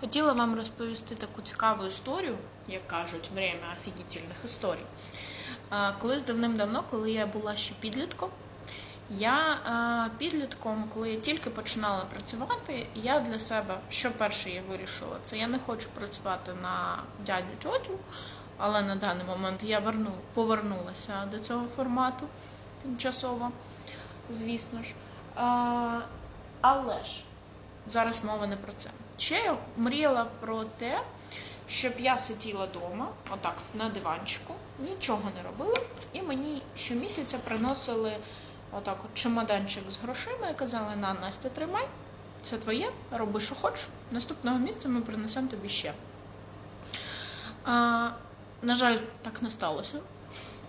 Хотіла вам розповісти таку цікаву історію, як кажуть, время офігітельних історій. Колись давним-давно, коли я була ще підлітком, я підлітком, коли я тільки починала працювати, я для себе, що перше я вирішила, це я не хочу працювати на дядю тьотю, але на даний момент я верну, повернулася до цього формату тимчасово, звісно ж. Але ж зараз мова не про це. Ще я мріяла про те, щоб я сиділа вдома, отак на диванчику, нічого не робила, і мені щомісяця приносили отак от чемоданчик з грошима і казали: на Настя, тримай, це твоє, роби, що хочеш. Наступного місяця ми принесемо тобі ще. А, на жаль, так не сталося.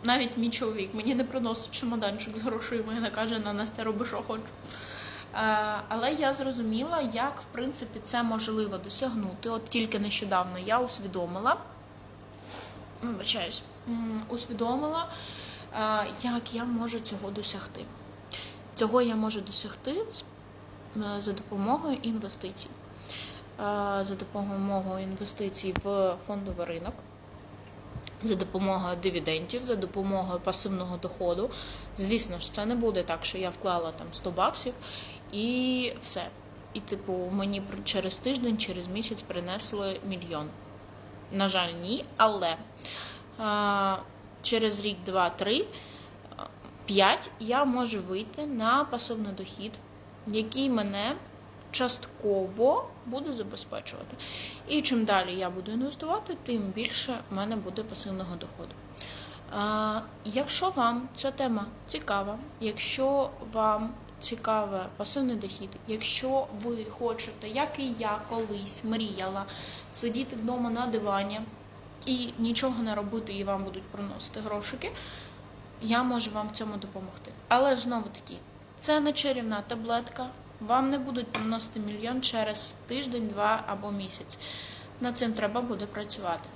Навіть мій чоловік мені не приносить чемоданчик з грошима і не каже, на Настя, роби, що хочеш. Е, Але я зрозуміла, як в принципі це можливо досягнути. От тільки нещодавно я усвідомила, вибачаюсь, усвідомила, е, як я можу цього досягти. Цього я можу досягти е, за допомогою інвестицій. За допомогою інвестицій в фондовий ринок за допомогою дивідендів, за допомогою пасивного доходу. Звісно ж, це не буде так, що я вклала там 100 баксів і все. І, типу, мені через тиждень, через місяць принесли мільйон. На жаль, ні, але е, через рік, два, три, п'ять я можу вийти на пасивний дохід, який мене частково буде забезпечувати. І чим далі я буду інвестувати, тим більше в мене буде пасивного доходу. А, якщо вам ця тема цікава, якщо вам цікавий пасивний дохід, якщо ви хочете, як і я колись мріяла, сидіти вдома на дивані і нічого не робити, і вам будуть приносити грошики, я можу вам в цьому допомогти. Але знову таки, це не чарівна таблетка. Вам не будуть приносити мільйон через тиждень, два або місяць. Над цим треба буде працювати.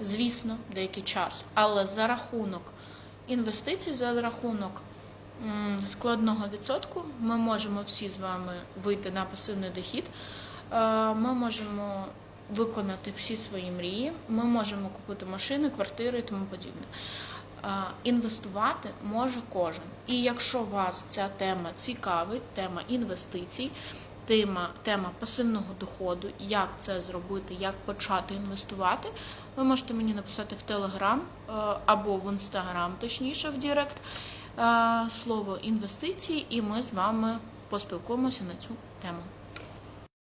Звісно, деякий час. Але за рахунок інвестицій, за рахунок складного відсотку, ми можемо всі з вами вийти на пасивний дохід. Е, Ми можемо виконати всі свої мрії. Ми можемо купити машини, квартири і тому подібне. Е, Інвестувати може кожен. І якщо вас ця тема цікавить, тема інвестицій, тема, тема пасивного доходу, як це зробити, як почати інвестувати, ви можете мені написати в Телеграм або в Інстаграм, точніше в Дірект, слово інвестиції, і ми з вами поспілкуємося на цю тему.